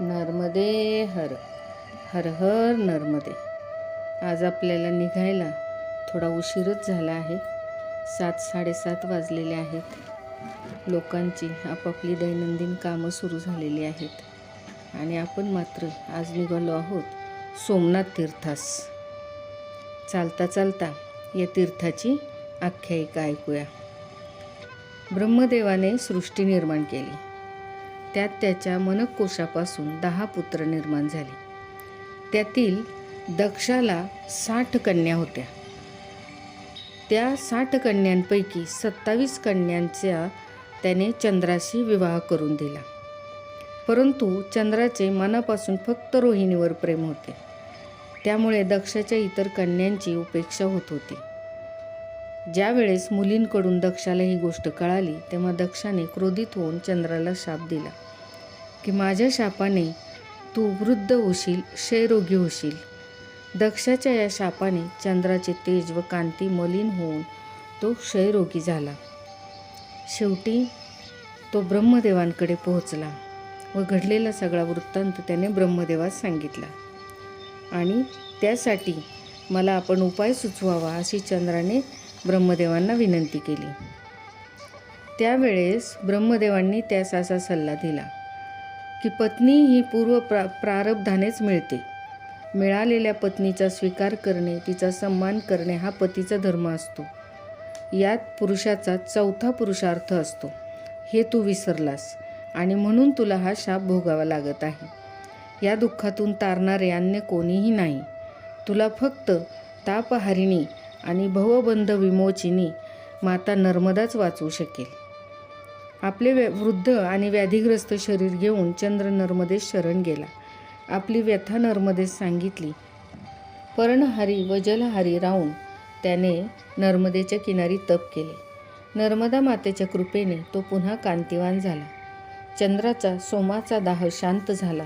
नर्मदे हर हर हर नर्मदे. आज आपल्याला निघायला थोडा उशीरच झाला आहे. सात साडेसात वाजलेले आहेत. लोकांची आपापली दैनंदिन कामं सुरू झालेली आहेत. आणि आपण मात्र आज निघालो आहोत सोमनाथ तीर्थास. चालता चालता या तीर्थाची आख्यायिका ऐकूया. ब्रह्मदेवाने सृष्टी निर्माण केली. त्यात त्याच्या मनकोशापासून दहा पुत्र निर्माण झाले. त्यातील दक्षाला साठ कन्या होत्या. त्या साठ कन्यांपैकी सत्तावीस कन्यांचा त्याने चंद्राशी विवाह करून दिला. परंतु चंद्राचे मनापासून फक्त रोहिणीवर प्रेम होते. त्यामुळे दक्षाच्या इतर कन्यांची उपेक्षा होत होती. ज्यावेळेस मुलींकडून दक्षाला ही गोष्ट कळाली तेव्हा दक्षाने क्रोधित होऊन चंद्राला शाप दिला. की माझ्या शापाने तू वृद्ध होशील क्षयरोगी होशील. दक्षाच्या या शापाने चंद्राचे तेज व कांती मलिन होऊन तो क्षयरोगी झाला. शेवटी तो ब्रह्मदेवांकडे पोहोचला व घडलेला सगळा वृत्तांत त्याने ब्रह्मदेवास सांगितला. आणि त्यासाठी मला आपण उपाय सुचवावा अशी चंद्राने ब्रह्मदेवांना विनंती केली. त्यावेळेस ब्रह्मदेवांनी त्यास असा सल्ला दिला. की पत्नी ही पूर्व प्रा प्रारब्धानेच मिळते. मिळालेल्या पत्नीचा स्वीकार करणे तिचा सन्मान करणे हा पतीचा धर्म असतो. यात पुरुषाचा चौथा पुरुषार्थ असतो. हे तू विसरलास आणि म्हणून तुला हा शाप भोगावा लागत आहे. या दुःखातून तारणारे अन्य कोणीही नाही. तुला फक्त तापहारिणी आणि भवबंध विमोचिनी माता नर्मदाच वाचवू शकेल. आपले व्य वृद्ध आणि व्याधीग्रस्त शरीर घेऊन चंद्र नर्मदेस शरण गेला. आपली व्यथा नर्मदेस सांगितली. पर्णहारी व जलहारी राहून त्याने नर्मदेच्या किनारी तप केले. नर्मदा मातेच्या कृपेने तो पुन्हा कांतिवान झाला. चंद्राचा सोमाचा दाह शांत झाला.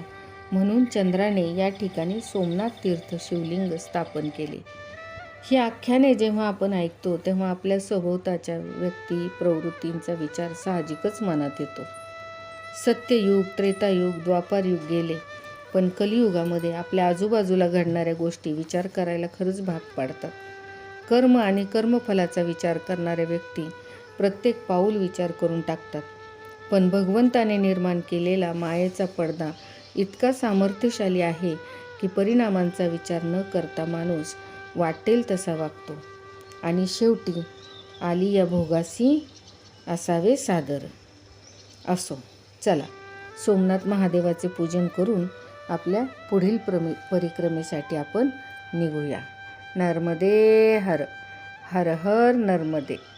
म्हणून चंद्राने या ठिकाणी सोमनाथ तीर्थ शिवलिंग स्थापन केले. ही आख्याने जेव्हा आपण ऐकतो तेव्हा आपल्या सभोवताच्या व्यक्ती प्रवृत्तींचा विचार साहजिकच मनात येतो. सत्ययुग त्रेतायुग द्वापारयुग गेले पण कलियुगामध्ये आपल्या आजूबाजूला घडणाऱ्या गोष्टी विचार करायला खरंच भाग पाडतात. कर्म आणि कर्मफलाचा विचार करणाऱ्या व्यक्ती प्रत्येक पाऊल विचार करून टाकतात. पण भगवंताने निर्माण केलेला मायेचा पडदा इतका सामर्थ्यशाली आहे की परिणामांचा विचार न करता माणूस वाटेल तसा वागतो. आणि शेवटी आली या भोगासी असावे सादर. असो चला सोमनाथ महादेवाचे पूजन करून आपल्या पुढील प्रमे परिक्रमेसाठी आपण निघूया. नर्मदे हर हर हर नर्मदे.